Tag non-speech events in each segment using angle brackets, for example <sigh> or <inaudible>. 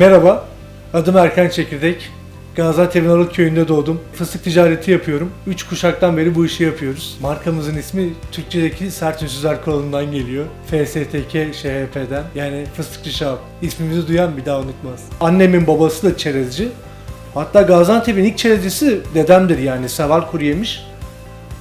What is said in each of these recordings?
Merhaba, adım Erkan Çekirdek. Gaziantep Narıl köyünde doğdum. Fıstık ticareti yapıyorum. 3 kuşaktan beri bu işi yapıyoruz. Markamızın ismi Türkçedeki sert ünsüzler kuralından geliyor. FSTK ŞHP'den. Yani fıstıkçı şahap. İsmimizi duyan bir daha unutmaz. Annemin babası da çerezci. Hatta Gaziantep'in ilk çerezcisi dedemdir yani. Seval kuru yemiş.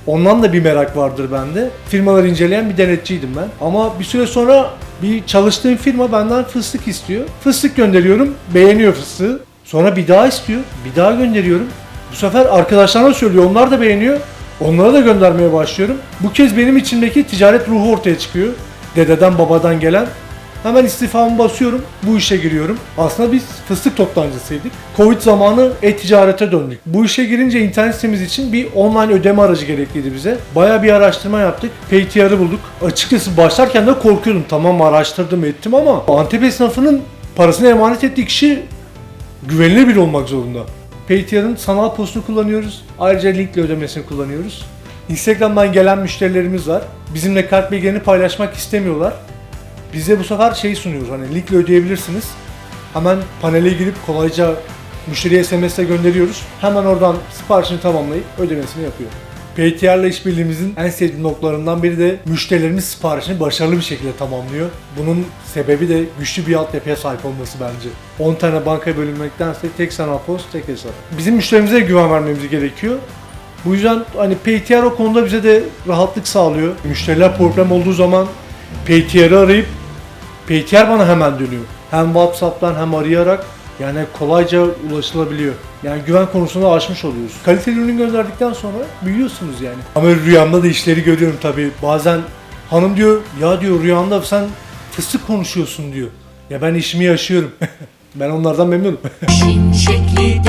Ondan da bir merak vardır bende. Firmaları inceleyen bir denetçiydim ben. Ama bir süre sonra bir çalıştığım firma benden fıstık istiyor. Fıstık gönderiyorum, beğeniyor fıstığı. Sonra bir daha istiyor, bir daha gönderiyorum. Bu sefer arkadaşlarına söylüyor, onlar da beğeniyor. Onlara da göndermeye başlıyorum. Bu kez benim içimdeki ticaret ruhu ortaya çıkıyor. Dededen babadan gelen. Hemen istifamı basıyorum, bu işe giriyorum. Aslında biz fıstık toptancısıydık. Covid zamanı e-ticarete döndük. Bu işe girince internet sitemiz için bir online ödeme aracı gerekliydi bize. Baya bir araştırma yaptık. PayTR'ı bulduk. Açıkçası başlarken de korkuyordum. Tamam araştırdım ettim ama Antep esnafının parasını emanet ettiği kişi güvenilir biri olmak zorunda. PayTR'ın sanal postunu kullanıyoruz. Ayrıca linkle ödemesini kullanıyoruz. Instagram'dan gelen müşterilerimiz var. Bizimle kart bilgilerini paylaşmak istemiyorlar. Bize bu sefer şey sunuyoruz hani linkle ödeyebilirsiniz. Hemen panele girip kolayca müşteriye SMS ile gönderiyoruz. Hemen oradan siparişini tamamlayıp ödemesini yapıyor. PayTR ile işbirliğimizin en sevdiğim noktalarından biri de müşterilerimiz siparişini başarılı bir şekilde tamamlıyor. Bunun sebebi de güçlü bir altyapıya sahip olması bence. 10 tane bankaya bölünmektense tek sanal post, tek hesap. Bizim müşterimize güven vermemiz gerekiyor. Bu yüzden hani PayTR o konuda bize de rahatlık sağlıyor. Müşteriler problem olduğu zaman PayTR'ı arayıp PayTR bana hemen dönüyor. Hem WhatsApp'tan hem arayarak yani kolayca ulaşılabiliyor. Yani güven konusunda aşmış oluyoruz. Kaliteli ürün gönderdikten sonra büyüyorsunuz yani. Ama rüyamda da işleri görüyorum tabii. Bazen hanım diyor ya diyor rüyanda sen fıstık konuşuyorsun diyor. Ya ben işimi yaşıyorum. <laughs> ben onlardan memnunum. Şekli